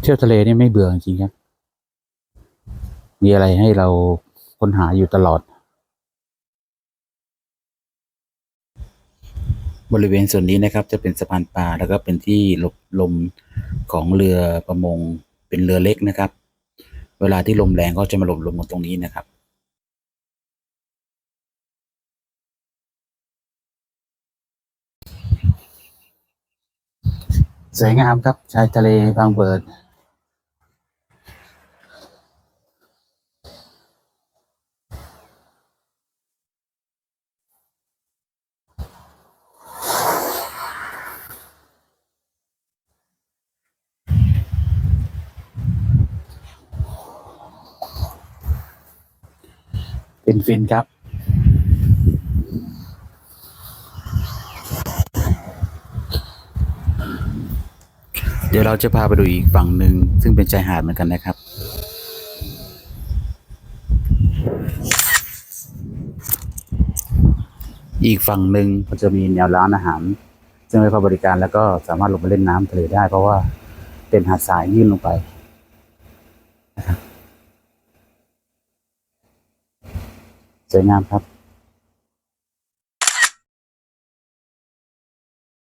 เที่ยวทะเลนี่ไม่เบื่อจริงครับ มีอะไรให้เราค้นหาอยู่ตลอด บริเวณส่วนนี้นะครับ จะเป็นสะพานปลาแล้วก็เป็นที่หลบลมของเรือประมงเป็นเรือเล็กนะครับ เวลาที่ลมแรงก็จะมาหลบลมกันตรงนี้นะครับสวยงามครับชายทะเลบางเบิด ฟินฟินครับ เดี๋ยวเราจะพาไปดูอีกฝั่งหนึ่งซึ่งเป็นชายหาดเหมือนกันนะครับ อีกฝั่งหนึ่งก็จะมีแนวร้านอาหาร ซึ่งไว้เข้าบริการแล้วก็สามารถลงไปเล่นน้ำทะเลได้เพราะว่าเป็นหาดทรายยื่นลงไป สวยงามครับ